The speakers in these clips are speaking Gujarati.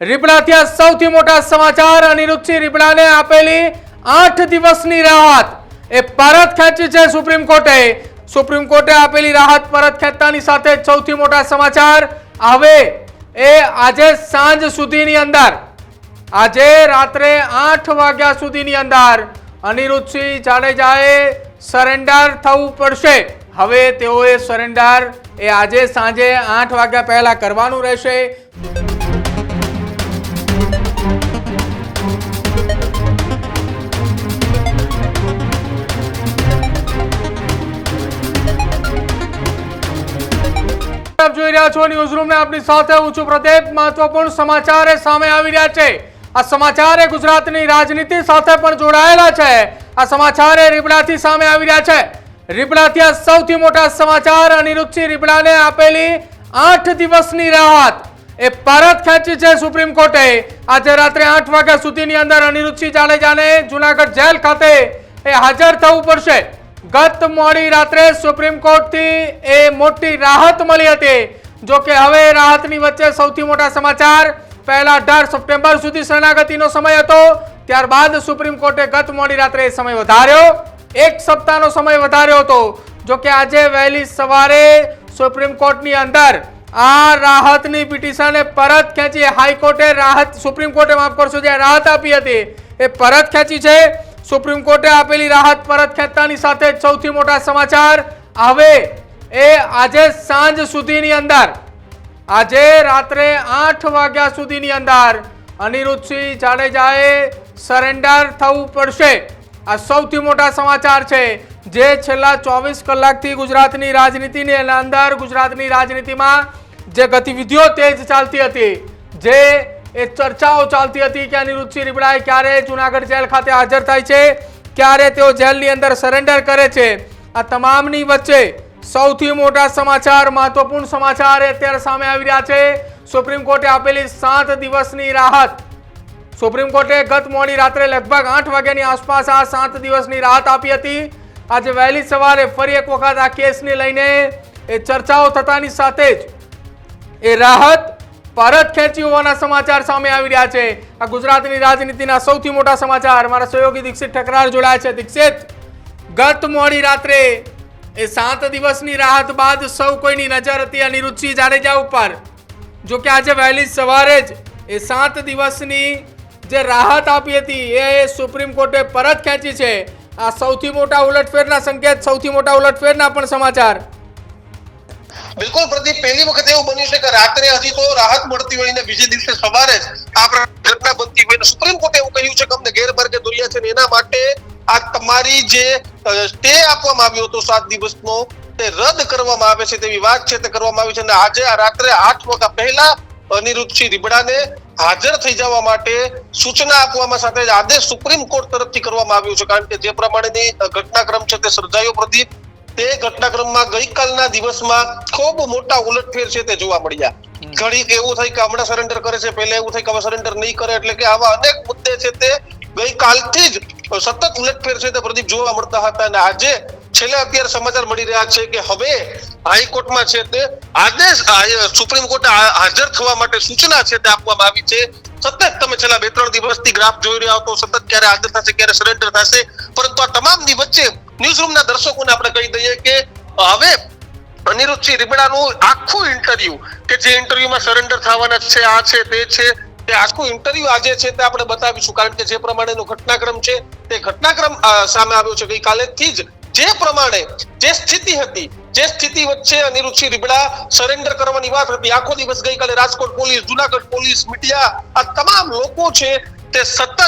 રીબડાથી આ સૌથી મોટા સમાચાર. અનિરુદ્ધસિંહ રીપડાને આપેલી આઠ દિવસની રાહત. એ પરત ખેંચી છે સુપ્રીમ કોર્ટે. સુપ્રીમ કોર્ટે આપેલી રાહત પરત ખેંચતાની સાથે સૌથી મોટા સમાચાર. હવે એ આજે સાંજ સુધીની અંદર. આજે રાત્રે આઠ વાગ્યા સુધીની અંદર અનિરુદ્ધસિંહ જાડેજાએ સરેન્ડર થવું પડશે. હવે તેઓએ સરેન્ડર એ આજે સાંજે આઠ વાગ્યા પહેલા કરવાનું રહેશે. રહ્યા છો ન્યૂઝ રૂમ ને આપની સાથે હું છું પ્રદીપ. મહત્વપૂર્ણ સમાચાર સામે આવી રહ્યા છે. આ સમાચાર એ ગુજરાતની રાજનીતિ સાથે પણ જોડાયેલા છે. આ સમાચાર એ રીબડાથી સામે આવી રહ્યા છે. રીબડાથી આ સૌથી મોટા સમાચાર અનિરુદ્ધસિંહ રીબડાને આપેલી આઠ દિવસની રાહત. એ પરત ખેંચી છે સુપ્રીમ કોર્ટે. આજે રાત્રે આઠ વાગ્યા સુધીની અંદર અનિરુદ્ધસિંહ જાડેજાને જુનાગઢ જેલ ખાતે એ હાજર થવું પડશે. ગત મોડી રાત્રે સુપ્રીમ કોર્ટથી એ મોટી રાહત મળી હતી. જો કે હવે રાહતની વચ્ચે સૌથી મોટા સમાચાર. પહેલા અઢાર સપ્ટેમ્બર સુધી શરણાગતિનો સમય હતો. ત્યારબાદ સુપ્રીમ કોર્ટે ગત મોડી રાત્રે એ સમય વધાર્યો. એક સપ્તાહનો સમય વધાર્યો હતો. જો કે આજે વહેલી સવારે સુપ્રીમ કોર્ટની અંદર આ રાહતની પિટિશને પરત ખેંચી હાઈકોર્ટે રાહત, સુપ્રીમ કોર્ટે માફ કરશો, જે રાહત આપી હતી, એ પરત ખેંચી છે. સુપ્રીમ કોર્ટે આપેલી રાહત પરત ખેંચતાની સાથે જ સૌથી મોટા સમાચાર. હવે એ આજે સાંજ સુધીની અંદર, આજે રાત્રે આઠ વાગ્યા સુધીની અંદર અનિરુદ્ધસિંહ જાડેજાએ સરેન્ડર થવું પડશે. આ સૌથી મોટા સમાચાર છે, જે છેલ્લા ચોવીસ કલાકથી ગુજરાતની રાજનીતિની અંદર ગુજરાતની રાજનીતિમાં જે ગતિવિધિઓ તેજ ચાલતી હતી, જે એ ચર્ચાઓ ચાલતી હતી કે અનિરુદ્ધસિંહ રીબડાએ ક્યારે જુનાગઢ જેલ ખાતે હાજર થાય છે, ક્યારે તેઓ જેલની અંદર સરેન્ડર કરે છે, આ તમામની વચ્ચે સૌથી મોટા સમાચાર, મહત્વપૂર્ણ સમાચાર અત્યારે સામે આવી રહ્યા છે. સુપ્રીમ કોર્ટે આપેલી સાત દિવસની રાહત. સુપ્રીમ કોર્ટે ગત મોડી રાત્રે લગભગ આઠ વાગ્યાની આસપાસ આ સાત દિવસની રાહત આપી હતી. આજે વહેલી સવારે ફરી એક વખત આ કેસને લઈને એ ચર્ચાઓ થતાની સાથે જ એ રાહત પરત ખેંચી હોવાના સમાચાર સામે આવી રહ્યા છે. આ ગુજરાતની રાજનીતિના સૌથી મોટા સમાચાર. મારા સહયોગી દીક્ષિત ઠકરાર જોડાયા છે. દીક્ષિત, ગત મોડી રાત્રે એ સાત દિવસની રાહત બાદ સૌ કોઈની નજર હતી અનિરુચિ જાડેજા ઉપર. જો કે આજે વહેલી સવારે જ એ સાત દિવસની જે રાહત આપી હતી એ સુપ્રીમ કોર્ટે પરત ખેંચી છે. આ સૌથી મોટા ઉલટફેરના સંકેત, સૌથી મોટા ઉલટફેરના પણ સમાચાર. બિલકુલ પ્રદીપ, પહેલી વખત એવું બન્યું છે કે રાત્રે હજી તો રાહત મળતી હોય ને બીજે દિવસે સવારે જ આ ઘટના બનતી હોય. સુપ્રીમ કોર્ટે એવું કહ્યું છે કે અમને ગેરમાર્ગે દોર્યા છે એના માટે આ તમારી જે સ્ટે આપવામાં આવ્યો હતો સાત દિવસનો તે રદ કરવામાં આવે છે તેવી વાત છે તે કરવામાં આવી છે અને આજે આ રાત્રે આઠ વાગ્યા પહેલા અનિરુદ્ધસિંહ રીબડાને હાજર થઈ જવા માટે સૂચના આપવામાં સાથે જ આદેશ સુપ્રીમ કોર્ટ તરફથી કરવામાં આવ્યો છે કારણ કે જે પ્રમાણેની ઘટનાક્રમ છે તે સર્જાયો પ્રદીપ તે ઘટનાક્રમમાં ગઈકાલના દિવસમાં ખૂબ મોટા ઉલટફેર છે તે જોવા મળ્યા. ઘડીક એવું થાય કે હમણાં સરેન્ડર કરે છે પહેલા એવું થાય કે હવે સરેન્ડર નહીં કરે એટલે કે આવા અનેક મુદ્દે છે તે ગઈકાલથી જ સતત ઉલટફેર છે તે પ્રદીપ જોવા મળતા હતા અને આજે છેલ્લે અત્યારે સમાચાર મળી રહ્યા છે કે હવે હાઈકોર્ટમાં છે તે આદેશ સુપ્રીમ કોર્ટે હાજર થવા માટે સૂચના છે તે આપવામાં આવી છે. સતત તમે છેલ્લા બે ત્રણ દિવસથી ગ્રાફ જોઈ રહ્યા હતો સતત ક્યારે હાજર થશે, ક્યારે સરેન્ડર થશે, પરંતુ આ તમામની વચ્ચે ન્યૂઝ રૂમના દર્શકોને આપણે કહી દઈએ કે હવે અનિરુદ્ધસિંહ રીબડાનું આખું ઇન્ટરવ્યુ કે જે ઇન્ટરવ્યુમાં સરેન્ડર થવાના છે, આ છે, તે છે તે આખું ઇન્ટરવ્યુ આજે છે તે આપણે બતાવીશું. કારણ કે જે પ્રમાણેનો ઘટનાક્રમ છે તે ઘટનાક્રમ સામે આવ્યો છે ગઈકાલેથી જ જે પ્રમાણે જે સ્થિતિ હતી જે સ્થિતિ વચ્ચે અનિરુચિ રીબડા સરેન્ડર કરવાની વાત હતી. આખો દિવસ ગઈકાલે Rajkot police Junagadh police media આ તમામ લોકો છે તે સતત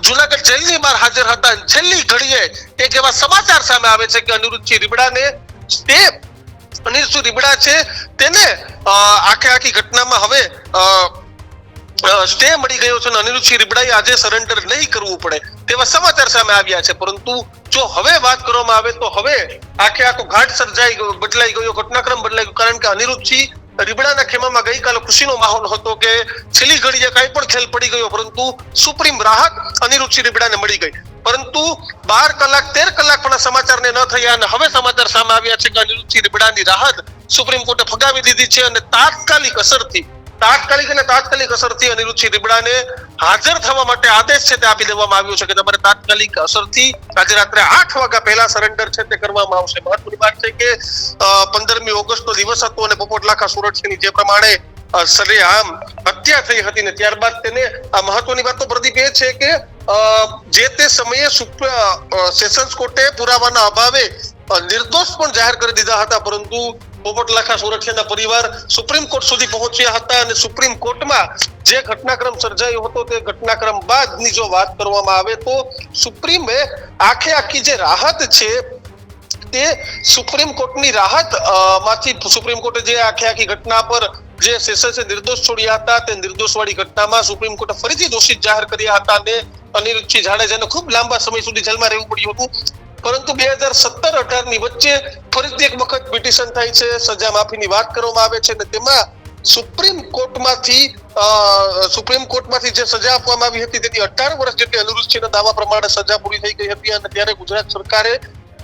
જુનાગઢ જેલની બહાર હાજર હતા. છેલ્લી ઘડીએ એક એવા સમાચાર સામે આવે છે કે અનિરુચિ રીબડાને તે અનિરુચિ રીબડા છે તેને આખે આખી ઘટનામાં હવે અ, સ્ટે મળી ગયો છે અને અનિરુદ્ધસિંહ રીબડાએ આજે સરેન્ડર નહીં કરવું પડે તેવા સમાચાર સામે આવ્યા છે. પરંતુ જો હવે વાત કરવામાં આવે તો હવે આખે આખો ઘાટ સર્જાઈ ગયો, બદલાઈ ગયો, ઘટનાક્રમ બદલાઈ ગયો. કારણ કે અનિરુદ્ધસિંહ રીબડાના ખેમામાં ગઈકાલે ખુશીનો માહોલ હતો કે છેલ્લી ઘડીએ કાંઈ પણ ખેલ પડી ગયો, પરંતુ સુપ્રીમ રાહત અનિરુદ્ધસિંહ રીબડાને મળી ગઈ. પરંતુ બાર કલાક, તેર કલાક પણ સમાચારને ન થયા અને હવે સમાચાર સામે આવ્યા છે કે અનિરુદ્ધસિંહ રીબડાની રાહત સુપ્રીમ કોર્ટે ફગાવી દીધી છે અને તાત્કાલિક અસરથી તાત્કાલિક અને તાત્કાલિક અસરથી અનિરુદ્ધસિંહ રીબડાને હાજર થવા માટે આદેશ છે તે આપી દેવામાં આવ્યો છે કે તમારે તાત્કાલિક અસરથી આજે રાત્રે આઠ વાગ્યા પહેલા સરેન્ડર છે તે કરવામાં આવશે. મહત્વની વાત છે કે પંદરમી ઓગસ્ટનો દિવસ હતો અને પોપટલાખા સુરતની જે પ્રમાણે સરેઆમ હત્યા થઈ હતી ને ત્યારબાદ તેને આ મહત્વની વાત તો પ્રદીપ એ છે કે જે તે સમયે સેશન્સ કોર્ટે પુરાવાના અભાવે નિર્દોષ પણ જાહેર કરી દીધા હતા. પરંતુ પોપટલાખા સુરક્ષાના પરિવાર સુપ્રીમ કોર્ટ સુધી પહોંચ્યા હતા અને સુપ્રીમ કોર્ટમાં જે ઘટનાક્રમ સર્જાયો હતો તે ઘટનાક્રમ બાદની જો વાત કરવામાં આવે તો સુપ્રીમે આખે આખી જે રાહત છે તે સુપ્રીમ કોર્ટની રાહતમાંથી સુપ્રીમ કોર્ટે જે આખે આખી ઘટના પર જે સેશન્સે નિર્દોષ છોડ્યા હતા તે નિર્દોષવાળી ઘટનામાં સુપ્રીમ કોર્ટે ફરીથી દોષિત જાહેર કર્યા હતા અને અનિરુદ્ધસિંહ જાડેજાને ખૂબ લાંબા સમય સુધી જેલમાં રહેવું પડ્યું હતું. પરંતુ બે હજાર સત્તર અઢારની વચ્ચે ફરીથી એક વખત પિટિશન થાય છે, સજા માફીની વાત કરવામાં આવે છે અને તેમાં સુપ્રીમ કોર્ટમાંથી સુપ્રીમ કોર્ટમાંથી જે સજા આપવામાં આવી હતી તેની અઢાર વર્ષ જેટલી અનિરુદ્ધસિંહના દાવા પ્રમાણે સજા પૂરી થઈ ગઈ હતી અને ત્યારે ગુજરાત સરકારે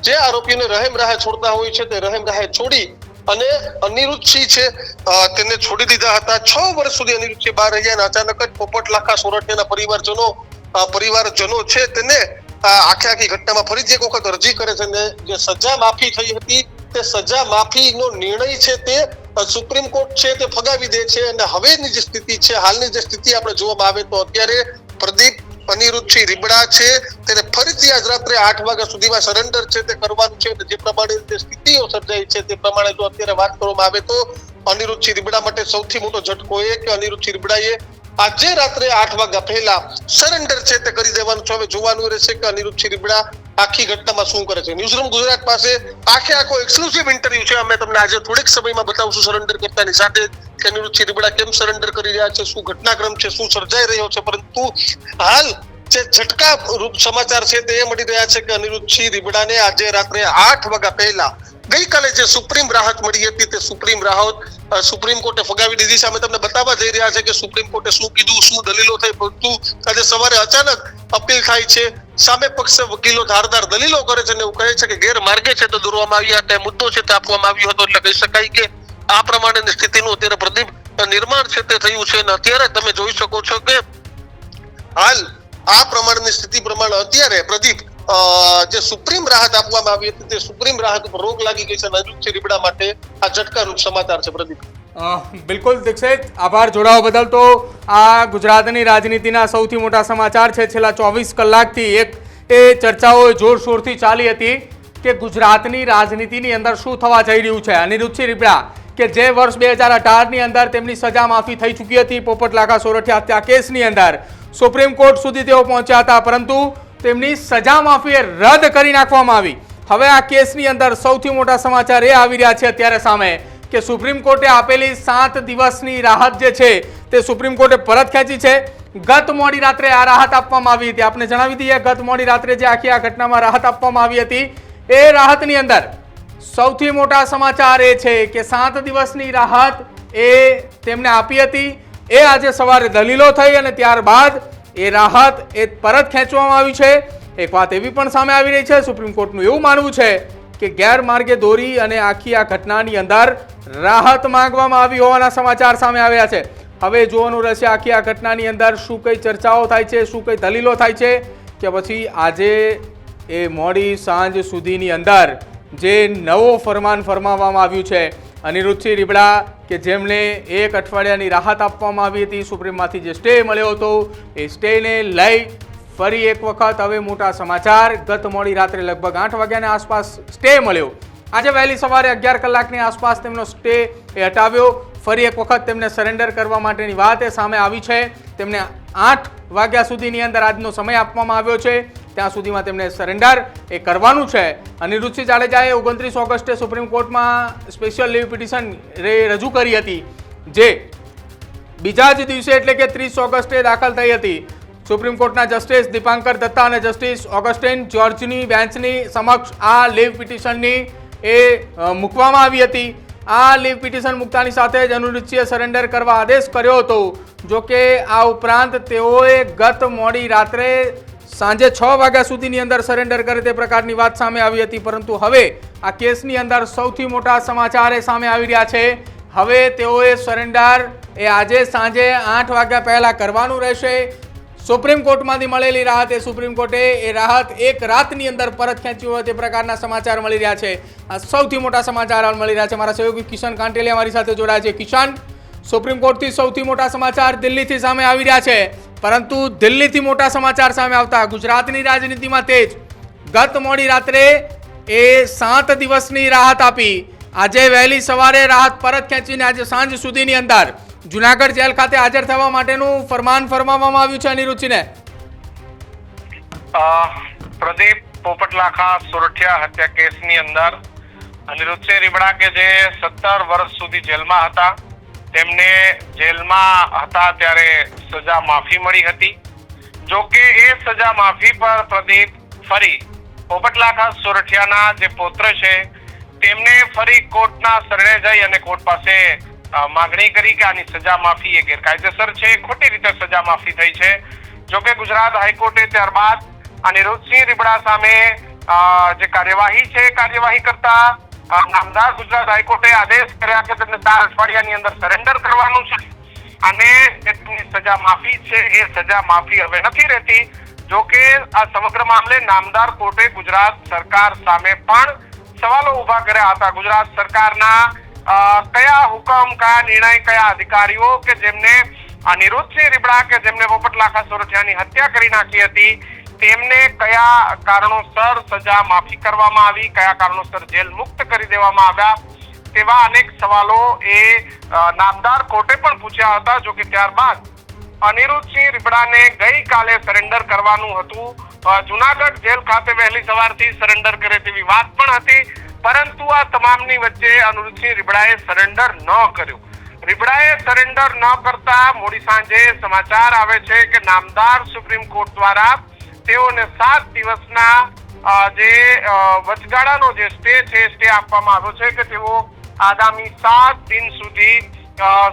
જે આરોપીઓને રહેમ રાહે છોડતા હોય છે તે રહેમ રાહે છોડી અને અનિરુદ્ધસિંહ છે તેને છોડી દીધા હતા. છ વર્ષ સુધી અનિરુદ્ધસિંહ બહાર રહ્યા અને અચાનક જ પોપટ લાખા સોરઠિયાના પરિવારજનો પરિવારજનો છે તેને આખી આખી ઘટનામાં ફરીથી એક વખત અરજી કરે છે ને જે સજા માફી થઈ હતી, તે સજા માફીનો નિર્ણય છે તે સુપ્રીમ કોર્ટ છે તે ફગાવી દે છે અને હવેની જે સ્થિતિ છે, હાલની જે સ્થિતિ આપણે જોવામાં આવે તો અત્યારે પ્રદીપ અનિરુદ્ધસિંહ રીબડા છે, તેને ફરીથી આજ રાત્રે આઠ વાગ્યા સુધીમાં સરેન્ડર છે તે કરવાનું છે જે પ્રમાણે સ્થિતિઓ સર્જાઈ છે તે પ્રમાણે જો અત્યારે વાત કરવામાં આવે તો અનિરુદ્ધસિંહ રીબડા માટે સૌથી મોટો ઝટકો એ કે અનિરુદ્ધસિંહ રીબડાએ આજે રાત્રે આઠ વાગ્યા પહેલા સરેન્ડર છે તે કરી દેવાનું છે. હવે જોવાનું રહેશે કે અનિરુદ્ધ રીબડા આખી ઘટનામાં શું કરે છે. ન્યૂઝરૂમ ગુજરાત પાસે આખે આખો એક્સક્લુઝિવ ઇન્ટરવ્યુ છે. અમે તમને આજે થોડીક સમયમાં બતાવશું સરેન્ડર કરતાની સાથે કે અનિરુદ્ધ રીબડા કેમ સરેન્ડર કરી રહ્યા છે, શું ઘટનાક્રમ છે, શું સર્જાઈ રહ્યો છે. પરંતુ હાલ જે ઝટકા રૂપ સમાચાર છે તે એ મળી રહ્યા છે કે અનિરુદ્ધસિંહ રીબડાને આજે રાત્રે આઠ વાગ્યા પહેલા ગઈકાલે જે સુપ્રીમ રાહત મળી હતી તે સુપ્રીમ રાહત સુપ્રીમ કોર્ટે ફગાવી દીધી અમે તમને બતાવવા જઈ રહ્યા છે કે સુપ્રીમ કોર્ટે શું કીધું, શું દલીલો થઈ પરંતુ આજે સવારે અચાનક અપીલ થાય છે. સામે પક્ષે વકીલો ધારદાર દલીલો કરે છે અને એવું કહે છે કે ગેરમાર્ગે છે તો દોરવામાં આવ્યા. હતા મુદ્દો છે તે આપવામાં આવ્યો હતો એટલે કહી શકાય કે આ પ્રમાણેની સ્થિતિનું અત્યારે પ્રદીપ નિર્માણ છે તે થયું છે. અને અત્યારે તમે જોઈ શકો છો કે હાલ આ પ્રમાણની સ્થિતિ પ્રમાણે અત્યારે પ્રદીપ જે સુપ્રીમ રાહત આપવામાં આવી હતી તે સુપ્રીમ રાહત ઉપર રોગ લાગી ગઈ છે અને અનિરુદ્ધ રીબડા માટે આ ઝટકારૂપ સમાચાર છે પ્રદીપ. બિલકુલ દીક્ષિત, આભાર, જોડાવા બદલ તો આ ગુજરાતની રાજનીતિના સૌથી મોટા સમાચાર છે. છેલ્લા ચોવીસ કલાકથી એક એ ચર્ચાઓ જોરશોરથી ચાલી હતી કે ગુજરાતની રાજનીતિની અંદર શું થવા જઈ રહ્યું છે. અનિરુદ્ધસિંહ રીબડા, કે જે વર્ષ બે હજાર અઢારની અંદર તેમની સજા માફી થઈ ચૂકી હતી પોપટલાખા સોરઠિયા હત્યા કેસની અંદર. સુપ્રીમ કોર્ટ સુધી તેઓ પહોંચ્યા હતા, પરંતુ તેમની સજા માફી રદ કરી નાખવામાં આવી. હવે આ કેસની અંદર સૌથી મોટા સમાચાર એ આવી રહ્યા છે અત્યારે સામે કે સુપ્રીમ કોર્ટે આપેલી સાત દિવસની રાહત જે છે તે સુપ્રીમ કોર્ટે પરત ખેંચી છે. ગત મોડી રાત્રે આ રાહત આપવામાં આવી હતી. આપને જણાવી દઈએ, ગત મોડી રાત્રે જે આખી આ ઘટનામાં રાહત આપવામાં આવી હતી, એ રાહતની અંદર સૌથી મોટા સમાચાર એ છે કે સાત દિવસની રાહત એ તેમને આપી હતી. એ આજે સવારે દલીલો થઈ અને ત્યારબાદ એ રાહત એ પરત ખેંચવામાં આવી છે. એક વાત એવી પણ સામે આવી રહી છે, સુપ્રીમ કોર્ટનું એવું માનવું છે કે ગેરમાર્ગે દોરી અને આખી આ ઘટનાની અંદર રાહત માંગવામાં આવી હોવાના સમાચાર સામે આવ્યા છે. હવે જોવાનું રહેશે આખી આ ઘટનાની અંદર શું કઈ ચર્ચાઓ થાય છે, શું કઈ દલીલો થાય છે કે પછી આજે એ મોડી સાંજ સુધીની અંદર જે નવો ફરમાન ફરમાવવામાં આવ્યું છે અનિરુદ્ધસિંહ રીબડા કે જેમને એક અઠવાડિયાની રાહત આપવામાં આવી હતી, સુપ્રીમમાંથી જે સ્ટે મળ્યો હતો, એ સ્ટેને લઈ ફરી એક વખત હવે મોટા સમાચાર. ગત મોડી રાત્રે લગભગ આઠ વાગ્યાની આસપાસ સ્ટે મળ્યો. આજે વહેલી સવારે અગિયાર કલાકની આસપાસ તેમનો સ્ટે એ હટાવ્યો. ફરી એક વખત તેમને સરેન્ડર કરવા માટેની વાત એ સામે આવી છે. તેમને આઠ વાગ્યા સુધીની અંદર આજનો સમય આપવામાં આવ્યો છે. ત્યાં સુધીમાં તેમને સરેન્ડર એ કરવાનું છે. અનિરુદ્ધસિંહ જાડેજાએ ઓગણત્રીસ ઓગસ્ટે સુપ્રીમ કોર્ટમાં સ્પેશિયલ લીવ પિટિશન રજૂ કરી હતી, જે બીજા જ દિવસે એટલે કે ત્રીસ ઓગસ્ટે દાખલ થઈ હતી. સુપ્રીમ કોર્ટના જસ્ટિસ દીપાંકર દત્તા અને જસ્ટિસ ઓગસ્ટિન જ્યોર્જની બેન્ચની સમક્ષ આ લીવ પિટિશનની એ મૂકવામાં આવી હતી. આ લીવ પિટિશન મૂકતાની સાથે જ અનિરુદ્ધસિંહે સરેન્ડર કરવા આદેશ કર્યો હતો. જો કે આ ઉપરાંત તેઓએ ગત મોડી રાત્રે સાંજે છ વાગ્યા સુધીની અંદર સરેન્ડર કરે તે પ્રકારની વાત સામે આવી હતી, પરંતુ હવે આ કેસની અંદર સૌથી મોટા સમાચાર એ સામે આવી રહ્યા છે. હવે તેઓએ સરેન્ડર એ આજે સાંજે આઠ વાગ્યા પહેલાં કરવાનું રહેશે. સુપ્રીમ કોર્ટમાંથી મળેલી રાહત એ સુપ્રીમ કોર્ટે એ રાહત એક રાતની અંદર પરત ખેંચ્યું હોય તે પ્રકારના સમાચાર મળી રહ્યા છે. આ સૌથી મોટા સમાચાર મળી રહ્યા છે. મારા સહયોગી કિશન કાંટેલિયા મારી સાથે જોડાયા છે. કિશન? સુપ્રીમ કોર્ટથી સૌથી મોટા સમાચાર દિલ્હીથી સામે આવી રહ્યા છે. પરંતુ દિલ્હીથી મોટા સમાચાર સામે આવતા ગુજરાતની રાજનીતિમાં તેજ. ગત મોડી રાત્રે એ સાત દિવસની રાહત આપી. આજે વહેલી સવારે રાહત પરત ખેંચીને આજે સાંજ સુધીની અંદર જુનાગઢ જેલ ખાતે હાજર થવા માટેનું ફરમાન ફરમાવવામાં આવ્યું છે અનિરુચિને પ્રદીપ પોપટલાખા સુરઠિયા હત્યા કેસની અંદર. અનિરુદ્ધસિંહ રીબડા કે જે સત્તર વર્ષ સુધી જેલમાં હતા તેમને જેલમાં હતા ત્યારે સજા માફી મળી હતી. જો કે એ સજા માફી પર પ્રદીપ ફરી પોપટલાખા સોરઠિયાના જે પુત્ર છે, તેમને ફરી કોર્ટના શરણે જઈ અને કોર્ટ પાસે માગણી કરી કે આની સજા માફી એ ગેરકાયદેસર છે. ખોટી રીતે સજા માફી થઈ છે. જો કે ગુજરાત હાઈકોર્ટે ત્યારબાદ અનિરુદ્ધસિંહ રીબડા સામે જે કાર્યવાહી છે કાર્યવાહી કરતા નામદાર ગુજરાત હાઈકોર્ટે આદેશ કર્યા કે તેમને ચાર અઠવાડિયાની અંદર સરેન્ડર કરવાનું છે. અને તેમની સજા માફી છે. એ સજા માફી હવે નથી રહેતી. જો કે આ સમગ્ર મામલે નામદાર કોર્ટે ગુજરાત સરકાર સામે પણ સવાલો ઊભા કર્યા હતા. ગુજરાત સરકારના કયા હુકમ, કયા નિર્ણય, કયા અધિકારીઓ કે જેમને, અનિરુદ્ધસિંહ રીબડા કે જેમને પોપટલાખા સોરઠિયાની હત્યા કરી નાખી હતી તેમને કયા કારણોસર સજા માફી કરવામાં આવી, કયા કારણોસર જેલ મુક્ત કરી દેવામાં આવ્યા? તેવા અનેક સવાલો એ નામદાર કોર્ટે પણ પૂછ્યા હતા જો કે ત્યારબાદ અનિરુદ્ધસિંહ રીબડાને ગઈકાલે સરેન્ડર કરવાનું હતું. જુનાગઢ જેલ ખાતે વહેલી સવારથી સરેન્ડર કરે તેવી વાત પણ હતી, પરંતુ આ તમામની વચ્ચે અનિરુદ્ધસિંહ રીબડાએ સરેન્ડર ન કર્યું. રીબડાએ સરેન્ડર ન કરતા મોડી સાંજે સમાચાર આવે છે કે નામદાર સુપ્રીમ કોર્ટ દ્વારા તેઓને સાત દિવસના જે વચગાળાનો જે સ્ટે છે સ્ટે આપવામાં આવ્યો છે કે તેઓ આગામી સાત દિન સુધી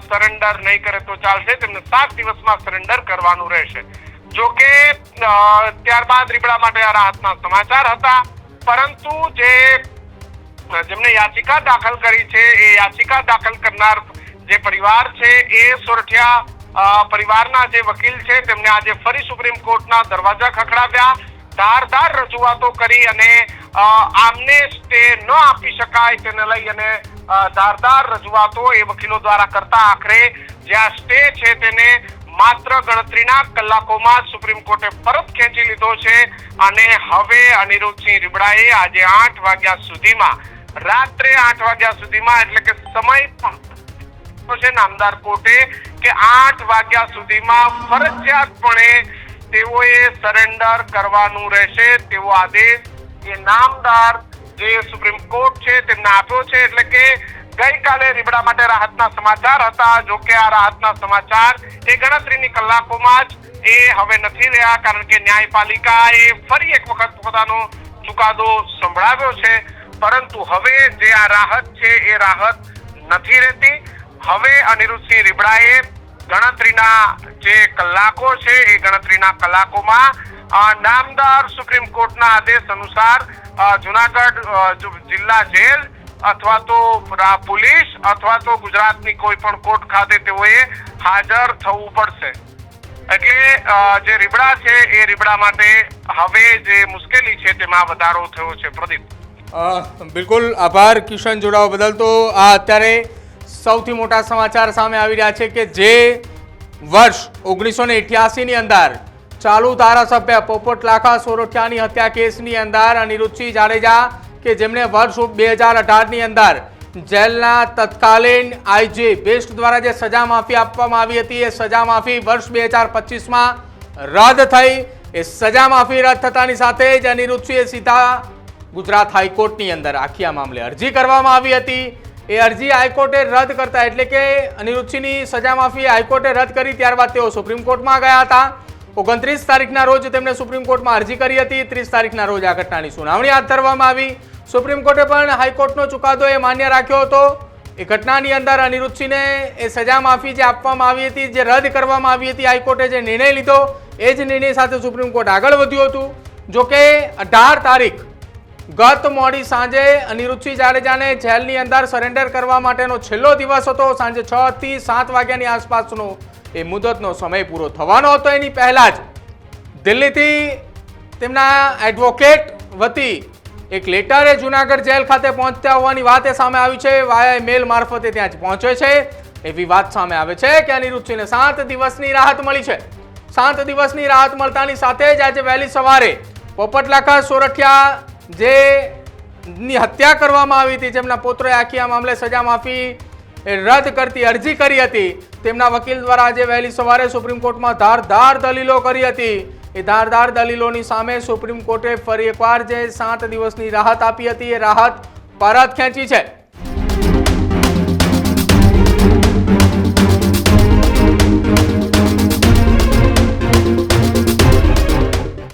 સરેન્ડર નહીં કરે તો ચાલશે. તેમને સાત દિવસમાં સરેન્ડર કરવાનું રહેશે. જો કે ત્યારબાદ રીબડા માટે આ રાહતના સમાચાર હતા. પરંતુ જે જેમને યાચિકા દાખલ કરી છે, એ યાચિકા દાખલ કરનાર જે પરિવાર છે, એ સોરઠિયા પરિવારના જે વકીલ છે, તેમને આજે ફરી સુપ્રીમ કોર્ટના દરવાજા ખખડાવ્યા. ધારદાર રજૂઆતો કરી અને આમને સ્ટે ન આપી શકાય તેને લઈ અને ધારદાર રજૂઆતો એ વકીલો દ્વારા કરતા આખરે જે આ સ્ટે છે તેને માત્ર ગણતરીના કલાકોમાં સુપ્રીમ કોર્ટે પરત ખેંચી લીધો છે અને હવે અનિરુદ્ધસિંહ રીબડાએ આજે આઠ વાગ્યા સુધીમાં, રાત્રે આઠ વાગ્યા સુધીમાં એટલે કે સમય છે નામદાર કોર્ટે કે આઠ વાગ્યા સુધીમાં ફરજિયાતપણે તેઓએ સરેન્ડર કરવાનું રહેશે. તેવો આદેશ એ નામદાર જે સુપ્રીમ કોર્ટ છે તેમને આપ્યો છે. એટલે કે ગઈકાલે રીબડા માટે રાહતના સમાચાર હતા. જો કે આ રાહતના સમાચાર એ ગણતરીની કલાકોમાં જ એ હવે નથી રહ્યા. કારણ કે ન્યાયપાલિકા એ ફરી એક વખત પોતાનો ચુકાદો સંભળાવ્યો છે. પરંતુ હવે જે આ રાહત છે એ રાહત નથી રહેતી. હવે અનિરુદ્ધસિંહ રીબડાએ ગણતરીના જે કલાકો છે એ ગણતરીના કલાકોમાં નામદાર સુપ્રીમ કોર્ટના આદેશ અનુસાર જુનાગઢ જિલ્લા જેલ અથવા તો પોલીસ અથવા તો ગુજરાતની કોઈ પણ કોર્ટ ખાતે તેઓએ હાજર થવું પડશે. એટલે જે રીબડા છે એ રીબડા માટે હવે જે મુશ્કેલી છે તેમાં વધારો થયો છે. પ્રદીપ. બિલકુલ આભાર કિશન જોડાવા બદલ. તો આ અત્યારે સૌથી મોટા સમાચાર સામે આવી રહ્યા છે કે જે વર્ષ ઓગણીસો ને ની અંદર ચાલુ ધારાસભ્ય પોપટ લાખા સોરઠિયાની હત્યા કેસની અંદર અનિરુચિ જાડેજા કે જેમણે વર્ષ બે હજાર અઢારની અંદર જેલના તત્કાલીન આઈજી બેસ્ટ દ્વારા જે સજા માફી આપવામાં આવી હતી, એ સજા માફી વર્ષ બે હજાર પચીસમાં રદ થઈ. એ સજા માફી રદ થતાની સાથે જ અનિરુચિએ સીધા ગુજરાત હાઈકોર્ટની અંદર આખી આ મામલે અરજી કરવામાં આવી હતી. એ અરજી હાઈકોર્ટે રદ કરતા, એટલે કે અનિરુદ્ધસિંહની સજા માફી હાઈકોર્ટે રદ કરી, ત્યારબાદ તેઓ સુપ્રીમ કોર્ટમાં ગયા હતા. ઓગણત્રીસ તારીખના રોજ તેમણે સુપ્રીમ કોર્ટમાં અરજી કરી હતી. ત્રીસ તારીખના રોજ આ ઘટનાની સુનાવણી હાથ ધરવામાં આવી. સુપ્રીમ કોર્ટે પણ હાઈકોર્ટનો ચુકાદો એ માન્ય રાખ્યો હતો. એ ઘટનાની અંદર અનિરુદ્ધસિંહને એ સજા માફી જે આપવામાં આવી હતી, જે રદ કરવામાં આવી હતી, હાઈકોર્ટે જે નિર્ણય લીધો, એ જ નિર્ણય સાથે સુપ્રીમ કોર્ટ આગળ વધ્યું હતું. જોકે અઢાર તારીખ ગત મોડી સાંજે અનિરુચિ જાડેજાને જેલની અંદર સરેન્ડર કરવા માટેનો છેલ્લો દિવસ હતો. સાંજે છ થી સાત વાગ્યાની આસપાસનો એ મુદતનો સમય પૂરો થવાનો હતો. એની પહેલા જ દિલ્હીથી તેમના એડવોકેટ વતી એક લેટરે જુનાગઢ જેલ ખાતે પહોંચતા હોવાની વાત એ સામે આવી છે. વાયા મેલ મારફતે ત્યાં જ પહોંચે છે. એવી વાત સામે આવે છે કે અનિરુચિને સાત દિવસની રાહત મળી છે. સાત દિવસની રાહત મળતાની સાથે જ આજે વહેલી સવારે પોપટલાખા સોરઠિયા જે ની હત્યા કરવામાં આવી હતી, જેમના પુત્રોએ આખી આ મામલે સજા માફી રદ કરતી, અરજી કરી હતી, તેમના વકીલ દ્વારા આજે વહેલી સવારે સુપ્રીમ કોર્ટમાં ધારધાર દલીલો કરી હતી. એ ધારધાર દલીલોની સામે સુપ્રીમ કોર્ટે ફરી એકવાર જે સાત દિવસની રાહત આપી હતી, એ રાહત પરત ખેંચી છે.